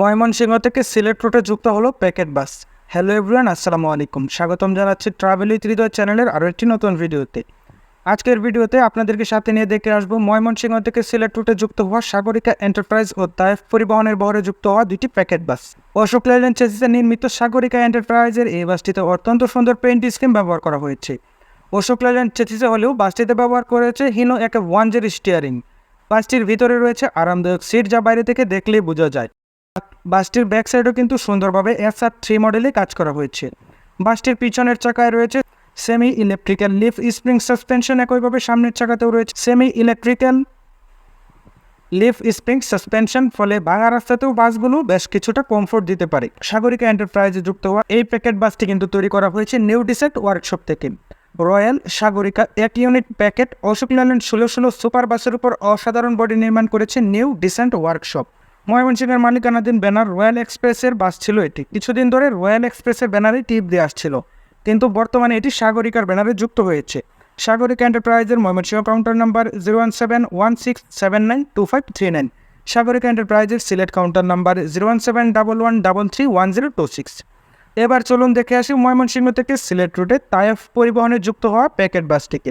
ময়মনসিংহ থেকে সিলেট রুটে যুক্ত হলো প্যাকেট বাস। হ্যালো এভরিওয়ান, আসসালামু আলাইকুম। স্বাগতম জানাচ্ছি ট্রাভেল উইথ হৃদয় চ্যানেলের আরও একটি নতুন ভিডিওতে। আজকের ভিডিওতে আপনাদেরকে সাথে নিয়ে দেখে আসব ময়মনসিংহ থেকে সিলেট রুটে যুক্ত হওয়া সাগরিকা এন্টারপ্রাইজ ও তায়েফ পরিবহনের বহরে যুক্ত হওয়া দুটি প্যাকেট বাস। অশোক লেল্যান্ড চেসিসে নির্মিত সাগরিকা এন্টারপ্রাইজের এই বাসটিতে অত্যন্ত সুন্দর পেইন্ট স্কিম ব্যবহার করা হয়েছে। অশোক লেল্যান্ড চেসিসে হলেও বাসটিতে ব্যবহার করেছে হিনো একটা ওয়ান জের স্টিয়ারিং বাসটির ভিতরে রয়েছে আরামদায়ক সিট যা বাইরে থেকে দেখলেই বোঝা যায়। বাসটির ব্যাক সাইডও কিন্তু সুন্দরভাবে এস আর থ্রি মডেলে কাজ করা হয়েছে। বাসটির পিছনের চাকায় রয়েছে semi electrical leaf spring suspension একইভাবে সামনের চাকাতেও রয়েছে semi electrical leaf spring suspension ফলে ভাঙা রাস্তাতেও বাসগুলো বেশ কিছুটা কমফোর্ট দিতে পারে। সাগরিকা এন্টারপ্রাইজে যুক্ত হওয়া এই প্যাকেট বাসটি কিন্তু তৈরি করা হয়েছে নিউ ডিসেট ওয়ার্কশপ থেকে। রয়্যাল সাগরিকা এক ইউনিট প্যাকেট অশোক লেল্যান্ড ষোলো ষোলো সুপার বাসের উপর অসাধারণ বডি নির্মাণ করেছে নিউ ডিসেন্ট ওয়ার্কশপ ময়মনসিংহের মালিকানাধীন ব্যানার রয়্যাল এক্সপ্রেসের বাস ছিল এটি। কিছুদিন ধরে রয়্যাল এক্সপ্রেসের ব্যানারে টিপ দিয়ে আসছিল কিন্তু বর্তমানে এটি সাগরিকার ব্যানারে যুক্ত হয়েছে। সাগরিকা এন্টারপ্রাইজের Mymensingh counter number zero one seven one six seven nine two five three nine. Sagarika এন্টারপ্রাইজের Sylhet counter number zero one seven double one double three one zero two six. এবার চলুন দেখে আসি ময়মনসিংহ থেকে সিলেট রুটে তায়েফ পরিবহনে যুক্ত হওয়া প্যাকেট বাসটিকে।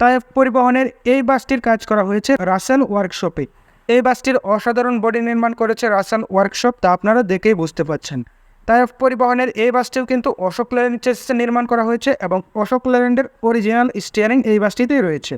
তায়েফ পরিবহনের এই বাসটির কাজ করা হয়েছে রাসেল ওয়ার্কশপে। এই বাসটির অসাধারণ বডি নির্মাণ করেছে রাসান ওয়ার্কশপ, তা আপনারা দেখেই বুঝতে পারছেন। তাই পরিবহনের এই বাসটিও কিন্তু অশোক লেল্যান্ড চেসে নির্মাণ করা হয়েছে এবং অশোক লেল্যান্ডের অরিজিনাল স্টিয়ারিং এই বাসটিতেই রয়েছে।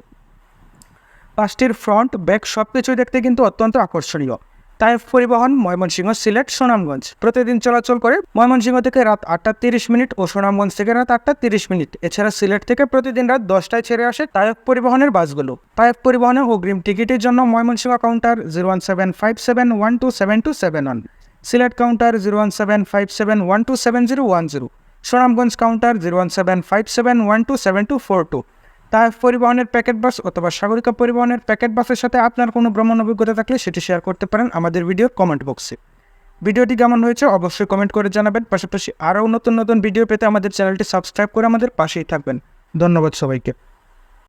বাসটির ফ্রন্ট ব্যাক সব কিছুই দেখতে কিন্তু অত্যন্ত আকর্ষণীয়। তাইফ পরিবহন ময়মনসিংহ সিলেট সুনামগঞ্জ। প্রতিদিন চলাচল করে ময়মনসিংহ থেকে রাত আটটা তিরিশ মিনিট ও সুনামগঞ্জ থেকে রাত আটটা তিরিশ মিনিট। এছাড়া সিলেট থেকে প্রতিদিন রাত দশটায় ছেড়ে আসে তায়ক পরিবহনের বাসগুলো। তায়ক পরিবহনে অগ্রিম টিকিটের জন্য Mymensingh counter zero one seven five seven one two seven two seven one. Sylhet counter zero one seven five seven one two seven zero one zero. Sunamganj counter zero one seven five seven one two seven two four two. Taif পরিবহনের packet বাস অথবা সাগরিকা পরিবহনের packet বাসের সাথে আপনার কোনো ভ্রমণ অভিজ্ঞতা থাকলে সেটি শেয়ার করতে পারেন আমাদের ভিডিওর কমেন্ট বক্সে ভিডিওটি কেমন হয়েছে অবশ্যই কমেন্ট করে জানাবেন। পাশাপাশি আরও নতুন নতুন ভিডিও পেতে আমাদের চ্যানেলটি সাবস্ক্রাইব করে আমাদের পাশেই থাকবেন। ধন্যবাদ সবাইকে।